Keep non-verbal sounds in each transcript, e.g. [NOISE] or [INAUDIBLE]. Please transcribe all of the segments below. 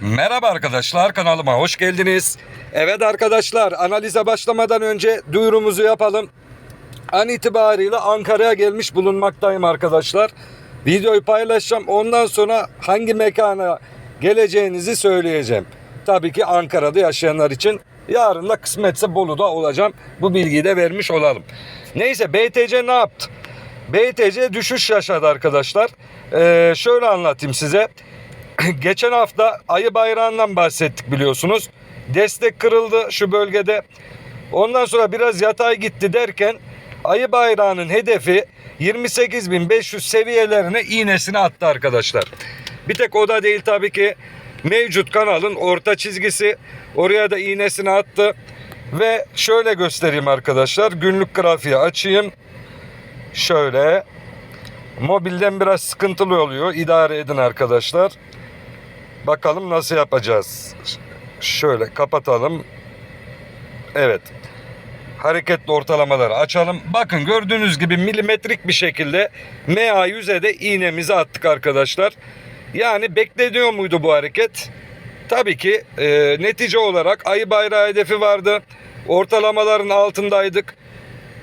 Merhaba arkadaşlar kanalıma hoş geldiniz. Evet arkadaşlar analize başlamadan önce duyurumuzu yapalım. An itibariyle Ankara'ya gelmiş bulunmaktayım arkadaşlar. Videoyu paylaşacağım. Ondan sonra hangi mekana geleceğinizi söyleyeceğim. Tabii ki Ankara'da yaşayanlar için. Yarın da kısmetse Bolu'da olacağım. Bu bilgiyi de vermiş olalım. Neyse BTC ne yaptı? BTC düşüş yaşadı arkadaşlar. Ee, şöyle anlatayım size. [CLEARS THROAT] Geçen hafta ayı bayrağından bahsettik biliyorsunuz. Destek kırıldı şu bölgede. Ondan sonra biraz yatay gitti derken ayı bayrağının hedefi 28.500 seviyelerine iğnesini attı arkadaşlar. Bir tek o da değil tabii ki mevcut kanalın orta çizgisi oraya da iğnesini attı. Ve şöyle göstereyim arkadaşlar. Günlük grafiği açayım. Şöyle. Mobilden biraz sıkıntılı oluyor. İdare edin arkadaşlar. Bakalım nasıl yapacağız. Şöyle kapatalım. Evet. Hareketli ortalamaları açalım. Bakın gördüğünüz gibi milimetrik bir şekilde MA100'e de iğnemizi attık arkadaşlar. Yani bekleniyor muydu bu hareket? Tabii ki e, netice olarak ayı bayrağı hedefi vardı. Ortalamaların altındaydık.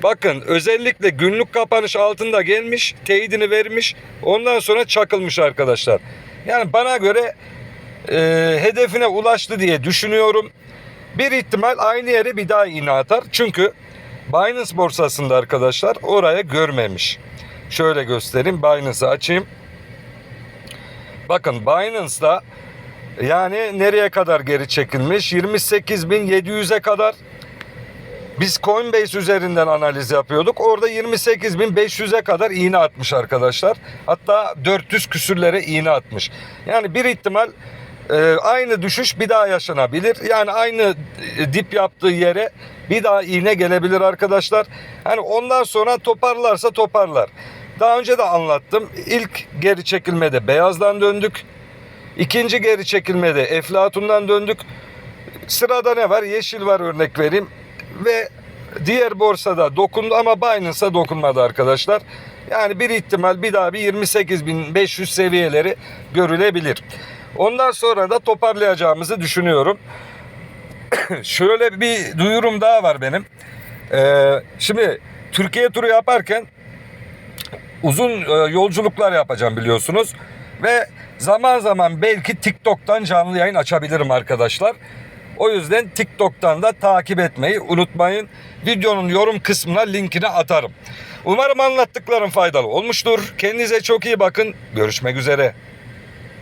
Bakın özellikle günlük kapanış altında gelmiş, teyidini vermiş, ondan sonra çakılmış arkadaşlar. Yani bana göre e, hedefine ulaştı diye düşünüyorum. Bir ihtimal aynı yere bir daha iğne atar. Çünkü Binance borsasında arkadaşlar oraya görmemiş. Şöyle göstereyim. Binance'ı açayım. Bakın Binance'da yani nereye kadar geri çekilmiş? 28.700'e kadar biz Coinbase üzerinden analiz yapıyorduk. Orada 28.500'e kadar iğne atmış arkadaşlar. Hatta 400 küsürlere iğne atmış. Yani bir ihtimal e, aynı düşüş bir daha yaşanabilir. Yani aynı e, dip yaptığı yere bir daha iğne gelebilir arkadaşlar. Hani ondan sonra toparlarsa toparlar. Daha önce de anlattım. İlk geri çekilmede beyazdan döndük. İkinci geri çekilmede Eflatun'dan döndük. Sırada ne var? Yeşil var örnek vereyim. Ve diğer borsada dokundu ama Binance'a dokunmadı arkadaşlar. Yani bir ihtimal bir daha bir 28.500 seviyeleri görülebilir. Ondan sonra da toparlayacağımızı düşünüyorum. [COUGHS] Şöyle bir duyurum daha var benim. Ee, şimdi Türkiye turu yaparken uzun e, yolculuklar yapacağım biliyorsunuz. Ve zaman zaman belki TikTok'tan canlı yayın açabilirim arkadaşlar. O yüzden TikTok'tan da takip etmeyi unutmayın. Videonun yorum kısmına linkini atarım. Umarım anlattıklarım faydalı olmuştur. Kendinize çok iyi bakın. Görüşmek üzere.